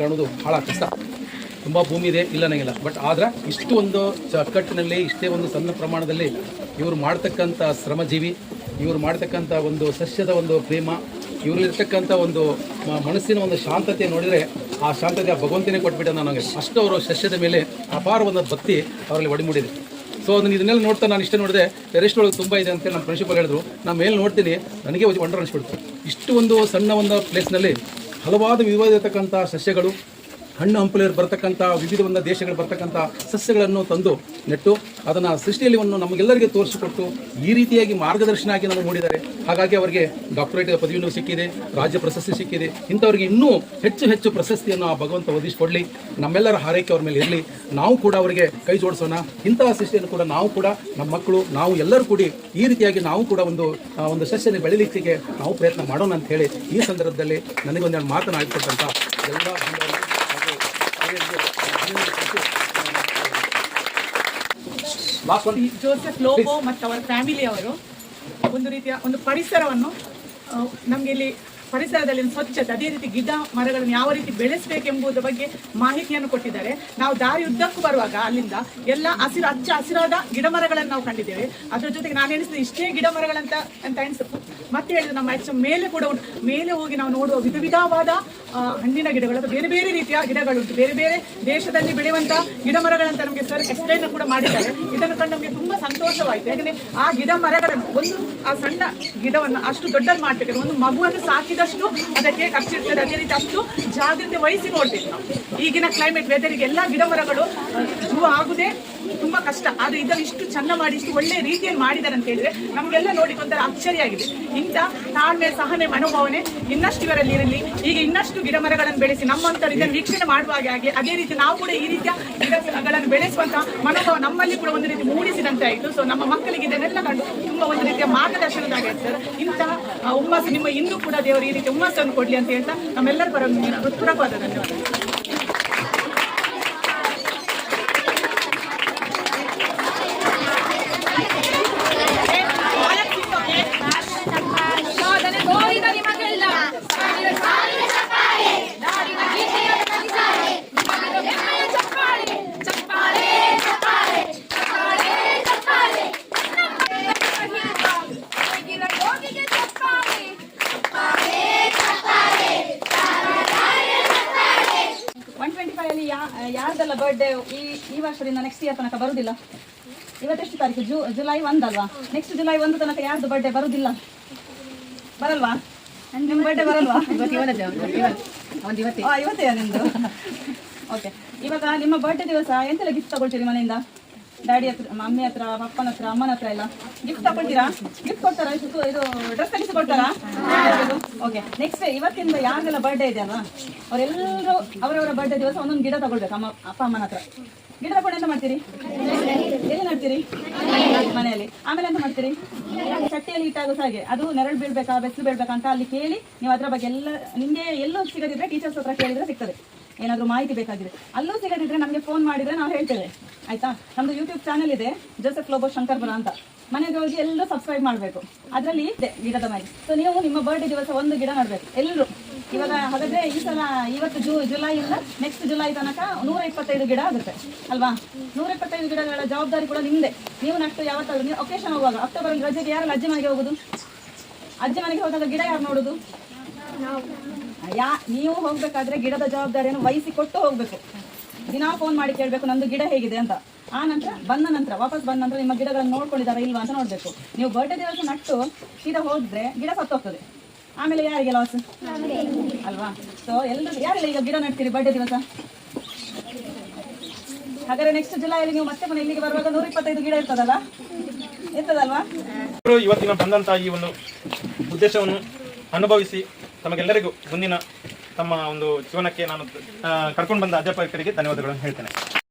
ಕಾಣೋದು ಭಾಳ ಕಷ್ಟ. ತುಂಬ ಭೂಮಿ ಇದೆ, ಇಲ್ಲ ನನಗಿಲ್ಲ ಬಟ್ ಆದ್ರೆ ಇಷ್ಟು ಒಂದು ಚಕ್ಕಟ್ಟಿನಲ್ಲಿ ಇಷ್ಟೇ ಒಂದು ಸಣ್ಣ ಪ್ರಮಾಣದಲ್ಲಿ ಇವರು ಮಾಡ್ತಕ್ಕಂಥ ಶ್ರಮಜೀವಿ, ಇವರು ಮಾಡ್ತಕ್ಕಂಥ ಒಂದು ಸಸ್ಯದ ಒಂದು ಪ್ರೇಮ ಇವರಲ್ಲಿರ್ತಕ್ಕಂಥ ಒಂದು ಮನಸ್ಸಿನ ಒಂದು ಶಾಂತತೆ ನೋಡಿದರೆ ಆ ಶಾಂತತೆ ಆ ಭಗವಂತನೇ ಕೊಟ್ಬಿಟ್ಟ ನನಗೆ ಅಷ್ಟು ಅವರು ಸಸ್ಯದ ಮೇಲೆ ಅಪಾರವಾದ ಭಕ್ತಿ ಅವರಲ್ಲಿ ಒಡಿಮೂಡಿದೆ ಸೊ ಅದನ್ನ ಇದನ್ನೆಲ್ಲ ನೋಡ್ತಾ ನಾನು ಇಷ್ಟೇ ನೋಡಿದೆ ಟೆರೆಸ್ಟ್ ಒಳಗೆ ತುಂಬ ಇದೆ ಅಂತ ನಮ್ಮ ಪ್ರಿನ್ಸಿಪಲ್ ಹೇಳಿದ್ರು. ನಾನು ಮೇಲೆ ನೋಡ್ತೀನಿ, ನನಗೆ ವಂಡರ್ ಅನಿಸ್ಬಿಡ್ತು. ಇಷ್ಟು ಒಂದು ಸಣ್ಣ ಒಂದು ಪ್ಲೇಸ್ನಲ್ಲಿ ಹಲವಾರು ವಿವಿಧ ಸಸ್ಯಗಳು, ಹಣ್ಣು ಹಂಪಲಲ್ಲಿ ಬರ್ತಕ್ಕಂಥ ವಿವಿಧ ದೇಶಗಳು ಬರ್ತಕ್ಕಂಥ ಸಸ್ಯಗಳನ್ನು ತಂದು ನೆಟ್ಟು, ಅದನ್ನು ಸೃಷ್ಟಿಯಲ್ಲಿ ಒಂದು ನಮಗೆಲ್ಲರಿಗೆ ತೋರಿಸಿಕೊಟ್ಟು ಈ ರೀತಿಯಾಗಿ ಮಾರ್ಗದರ್ಶನ ಆಗಿ ನಮಗೆ ಮೂಡಿದ್ದಾರೆ. ಹಾಗಾಗಿ ಅವರಿಗೆ ಡಾಕ್ಟರೇಟ್ ಪದವಿಯೂ ಸಿಕ್ಕಿದೆ, ರಾಜ್ಯ ಪ್ರಶಸ್ತಿ ಸಿಕ್ಕಿದೆ. ಇಂಥವ್ರಿಗೆ ಇನ್ನೂ ಹೆಚ್ಚು ಹೆಚ್ಚು ಪ್ರಶಸ್ತಿಯನ್ನು ಆ ಭಗವಂತ ಒದಗಿಸಿಕೊಡಲಿ. ನಮ್ಮೆಲ್ಲರ ಹಾರೈಕೆ ಅವ್ರ ಮೇಲೆ ಇರಲಿ. ನಾವು ಕೂಡ ಅವರಿಗೆ ಕೈ ಜೋಡಿಸೋಣ. ಇಂತಹ ಸೃಷ್ಟಿಯನ್ನು ಕೂಡ ನಾವು ಕೂಡ, ನಮ್ಮ ಮಕ್ಕಳು, ನಾವು ಎಲ್ಲರೂ ಕೂಡಿ ಈ ರೀತಿಯಾಗಿ ನಾವು ಕೂಡ ಒಂದು ಒಂದು ಸಸ್ಯನ ಬೆಳಿಲಿಕ್ಕೆ ನಾವು ಪ್ರಯತ್ನ ಮಾಡೋಣ ಅಂತ ಹೇಳಿ ಈ ಸಂದರ್ಭದಲ್ಲಿ ನನಗೊಂದೆರಡು ಮಾತನಾಡಿಕೊಟ್ಟಂಥ ಎಲ್ಲ ಜೋಸೆಫ್ ಲೋಬೋ ಮತ್ತು ಅವರ ಫ್ಯಾಮಿಲಿ ಅವರು ಒಂದು ರೀತಿಯ ಒಂದು ಪರಿಸರವನ್ನು ನಮಗೆ ಇಲ್ಲಿ ಪರಿಸರದಲ್ಲಿ ಸ್ವಚ್ಛತೆ, ಅದೇ ರೀತಿ ಗಿಡ ಮರಗಳನ್ನು ಯಾವ ರೀತಿ ಬೆಳೆಸಬೇಕೆಂಬುದರ ಬಗ್ಗೆ ಮಾಹಿತಿಯನ್ನು ಕೊಟ್ಟಿದ್ದಾರೆ. ನಾವು ದಾರಿ ಉದ್ದಕ್ಕೂ ಬರುವಾಗ ಅಲ್ಲಿಂದ ಎಲ್ಲ ಹಸಿರು, ಹಚ್ಚ ಹಸಿರಾದ ಗಿಡ ಮರಗಳನ್ನು ನಾವು ಕಂಡಿದ್ದೇವೆ. ಅದರ ಜೊತೆಗೆ ನಾನು ಎಣಿಸಿದ ಇಷ್ಟೇ ಗಿಡ ಮರಗಳಂತ, ಅಂತ ಎಣಿಸ್ತು ಮತ್ತೆ ಹೇಳಿದ್ರೆ ನಮ್ಮ ಹೆಚ್ಚು ಮೇಲೆ ಕೂಡ ಮೇಲೆ ಹೋಗಿ ನಾವು ನೋಡುವ ವಿಧ ವಿಧವಾದ ಹಣ್ಣಿನ ಗಿಡಗಳು ಬೇರೆ ಬೇರೆ ರೀತಿಯ ಗಿಡಗಳುಂಟು ಬೇರೆ ಬೇರೆ ದೇಶದಲ್ಲಿ ಬೆಳೆಯುವಂತ ಗಿಡ ಮರಗಳಂತ ನಮಗೆ ಸರ್ ಎಕ್ಸ್ಪ್ಲೈನ್ ಕೂಡ ಮಾಡಿದ್ದಾರೆ. ಇದನ್ನು ಕಂಡು ನಮಗೆ ತುಂಬಾ ಸಂತೋಷವಾಯಿತು. ಯಾಕಂದ್ರೆ ಆ ಗಿಡ ಮರಗಳನ್ನು ಒಂದು, ಆ ಸಣ್ಣ ಗಿಡವನ್ನು ಅಷ್ಟು ದೊಡ್ಡದು ಮಾಡ್ಬೇಕಾದ್ರೆ ಒಂದು ಮಗುವನ್ನು ಸಾಕಿದಷ್ಟು ಅದಕ್ಕೆ ಖರ್ಚಿರ್ತದೆ. ಅದೇ ರೀತಿ ಅಷ್ಟು ಜಾಗ್ರತೆ ವಹಿಸಿ ನೋಡ್ಬೇಕು ನಾವು. ಈಗಿನ ಕ್ಲೈಮೇಟ್ ವೆದರಿಗೆ ಎಲ್ಲ ಗಿಡ ಮರಗಳು ಜೂ ಆಗುದೇ ತುಂಬಾ ಕಷ್ಟ. ಆದ್ರೆ ಇದನ್ನು ಇಷ್ಟು ಚೆನ್ನ ಮಾಡಿ, ಇಷ್ಟು ಒಳ್ಳೆ ರೀತಿಯಲ್ಲಿ ಮಾಡಿದ್ದಾರೆ ಅಂತ ಹೇಳಿದ್ರೆ ನಮಗೆಲ್ಲ ನೋಡಿ ಒಂಥರ ಅಚ್ಚರಿಯಾಗಿದೆ ಇಂಥ ತಾಳ್ಮೆ, ಸಹನೆ, ಮನೋಭಾವನೆ ಇನ್ನಷ್ಟು ಇವರಲ್ಲಿ ಇರಲಿ. ಈಗ ಇನ್ನಷ್ಟು ಗಿಡ ಮರಗಳನ್ನು ಬೆಳೆಸಿ ನಮ್ಮಂತರು ಇದನ್ನು ವೀಕ್ಷಣೆ ಮಾಡುವ ಹಾಗೆ ಅದೇ ರೀತಿ ನಾವು ಕೂಡ ಈ ರೀತಿಯ ಗಿಡಗಳನ್ನು ಬೆಳೆಸುವಂತ ಮನೋಭಾವ ನಮ್ಮಲ್ಲಿ ಕೂಡ ಒಂದು ರೀತಿ ಮೂಡಿಸಿದಂತೆ ಆಯಿತು. ಸೊ ನಮ್ಮ ಮಕ್ಕಳಿಗೆ ಇದನ್ನೆಲ್ಲ ಕಂಡು ತುಂಬಾ ಒಂದು ರೀತಿಯ ಮಾರ್ಗದರ್ಶನದಾಗಿ ಸರ್ ಇಂತಹ ಹುಮ್ಮಸ್ಸು ನಿಮ್ಮ ಇನ್ನೂ ಕೂಡ ದೇವರು ಈ ರೀತಿ ಹುಮ್ಮಸ್ಸನ್ನು ಕೊಡಲಿ ಅಂತ ಹೇಳ್ತಾ ನಮ್ಮೆಲ್ಲರ ಪರ ಹೃತ್ಪೂರ್ವಕವಾದ ಧನ್ಯವಾದ ಯಾರ್ದೆಲ್ಲ ಬರ್ಡೇ ಈ ಈ ವರ್ಷದಿಂದ ನೆಕ್ಸ್ಟ್ ಇಯರ್ ತನಕ ಬರುದಿಲ್ಲ? ಇವತ್ತೆಷ್ಟು ತಾರೀಕು? ಜೂ ಜುಲೈ ಒಂದಲ್ವಾ? ನೆಕ್ಸ್ಟ್ ಜುಲೈ ಒಂದು ತನಕ ಯಾರ್ದು ಬರ್ಡೇ ಬರುದಿಲ್ಲ? ಬರಲ್ವಾ? ನಿಮ್ಮ ಬರ್ಡೇ ಬರಲ್ವಾ? ಇವತ್ತೇ ನಿಮ್ದು. ಓಕೆ ಇವಾಗ ನಿಮ್ಮ ಬರ್ಡೇ ದಿವಸ ಎಂತೆಲ್ಲ ಗಿಫ್ಟ್ ತಗೊಳ್ತೀರಿ ಮನೆಯಿಂದ? ಡ್ಯಾಡಿ ಹತ್ರ, ಮಮ್ಮಿ ಹತ್ರ ಪಪ್ಪನ ಹತ್ರ, ಅಮ್ಮನ ಹತ್ರ ಎಲ್ಲ. ಗಿಫ್ಟ್ ತಗೊಳ್ತೀರಾ ಗಿಫ್ಟ್ ಕೊಡ್ತಾರಾ? ಇದು ಇದು ಡ್ರೆಸ್ ತೆಗೆಸಿ ಓಕೆ ನೆಕ್ಸ್ಟ್ ಇವತ್ತಿಂದ ಯಾರೆಲ್ಲ ಬರ್ಡೇ ಇದೆ ಅಲ್ವಾ? ಅವರೆಲ್ಲರೂ ಅವರವರ ಬರ್ಡೇ ದಿವಸ ಒಂದೊಂದು ಗಿಡ ತಗೊಳ್ಬೇಕು, ಅಮ್ಮ, ಅಪ್ಪ, ಅಮ್ಮನ ಹತ್ರ. ಗಿಡ ತಗೊಂಡು ಎಂತ ಮಾಡ್ತೀರಿ? ಎಲ್ಲಿ ನಡ್ತೀರಿ? ಮನೆಯಲ್ಲಿ. ಆಮೇಲೆ ಎಂತ ಮಾಡ್ತೀರಿ? ಚಟ್ಟಿಯಲ್ಲಿ ಇಟ್ಟಾಗ ಹಾಗೆ ಅದು ನೆರಳು ಬೀಳ್ಬೇಕಾ, ಬೆಸ್ಲು ಬೀಳ್ಬೇಕಂತ ಅಲ್ಲಿ ಕೇಳಿ ನೀವು ಅದರ ಬಗ್ಗೆ ಎಲ್ಲ ನಿಮಗೆ ಎಲ್ಲೂ ಸಿಗದಿದ್ರೆ ಟೀಚರ್ಸ್ ಹತ್ರ ಕೇಳಿದ್ರೆ ಸಿಗ್ತದೆ. ಏನಾದರೂ ಮಾಹಿತಿ ಬೇಕಾಗಿದೆ. ಅಲ್ಲೂ ಸಿಗದಿದ್ರೆ ನಮಗೆ ಫೋನ್ ಮಾಡಿದ್ರೆ ನಾವು ಹೇಳ್ತೇವೆ. ಆಯ್ತಾ? ನಮ್ದು ಯೂಟ್ಯೂಬ್ ಚಾನಲ್ ಇದೆ ಜೋಸೆಫ್ ಲೋಬೋ ಶಂಕರ್ಪುರ ಅಂತ. ಮನೆಗೆ ಹೋಗಿ ಎಲ್ಲರೂ ಸಬ್ಸ್ಕ್ರೈಬ್ ಮಾಡಬೇಕು. ಅದರಲ್ಲಿ ಇದೆ ಗಿಡದ ಮನೆ ಸೊ ನೀವು ನಿಮ್ಮ ಬರ್ಡೇ ದಿವಸ ಒಂದು ಗಿಡ ನಡಬೇಕು ಎಲ್ಲರೂ ಇವಾಗ ಹಾಗಾದ್ರೆ ಈ ಸಲ ಇವತ್ತು ಜೂ, ಜುಲೈಯಿಂದ ನೆಕ್ಸ್ಟ್ ಜುಲೈ ತನಕ ನೂರ ಇಪ್ಪತ್ತೈದು ಗಿಡ ಆಗುತ್ತೆ, ಅಲ್ವಾ? ನೂರ ಇಪ್ಪತ್ತೈದು ಗಿಡಗಳ ಜವಾಬ್ದಾರಿ ಕೂಡ ನಿಮ್ದೆ. ನೀವು ನಟ್ಟು ಯಾವತ್ತಾದ್ರು, ನೀವು ಒಕೇಶನ್ ಹೋಗುವಾಗ ಅಕ್ಟೋಬರ್ ರಜೆಗೆ ಯಾರು ಅಜ್ಜಿ ಮನೆಗೆ ಹೋಗುದು? ಅಜ್ಜಿ ಮನೆಗೆ ಹೋದಾಗ ಗಿಡ ಯಾರು ನೋಡುದು? ಯಾ, ನೀವು ಹೋಗ್ಬೇಕಾದ್ರೆ ಗಿಡದ ಜವಾಬ್ದಾರಿಯನ್ನು ವಹಿಸಿ ಕೊಟ್ಟು ಹೋಗ್ಬೇಕು. ದಿನಾ ಫೋನ್ ಮಾಡಿ ಕೇಳಬೇಕು, ನಂದು ಗಿಡ ಹೇಗಿದೆ ಅಂತ. ಆ ನಂತರ, ಬಂದ ನಂತರ, ವಾಪಸ್ ಬಂದ ನಂತರ ನಿಮ್ಮ ಗಿಡಗಳನ್ನು ನೋಡ್ಕೊಂಡಿದ್ದಾರೆ ಇಲ್ವಾ ಅಂತ ನೋಡಬೇಕು. ನೀವು ಬರ್ಡೇ ದಿವಸ ನಟ್ಟು ಸೀದಾ ಹೋದ್ರೆ ಗಿಡ ಸತ್ತೋಗ್ತದೆ. ಆಮೇಲೆ ಯಾರಿಗೆ ಲಾಸ್ ಅಲ್ವಾ? ಸೊ ಎಲ್ಲರೂ, ಯಾರೆಲ್ಲ ಈಗ ಗಿಡ ನೆಡ್ತೀರಿ ಬರ್ಡೇ ದಿವಸ? ಹಾಗಾದ್ರೆ ನೆಕ್ಸ್ಟ್ ಜುಲೈಯಲ್ಲಿ ನೀವು ಮತ್ತೆ ಮನೆ ಇಲ್ಲಿಗೆ ಬರುವಾಗ ನೂರ ಇಪ್ಪತ್ತೈದು ಗಿಡ ಇರ್ತದಲ್ಲ? ಇರ್ತದಲ್ವಾ? ಇವತ್ತಿನ ಬಂದಂತ ಈ ಒಂದು ಉದ್ದೇಶವನ್ನು ಅನುಭವಿಸಿ ತಮಗೆಲ್ಲರಿಗೂ ಮುಂದಿನ ತಮ್ಮ ಒಂದು ಜೀವನಕ್ಕೆ ನಾನು ಕರ್ಕೊಂಡು ಬಂದ ಅಧ್ಯಾಪಕರಿಗೆ ಧನ್ಯವಾದಗಳನ್ನು ಹೇಳ್ತೇನೆ.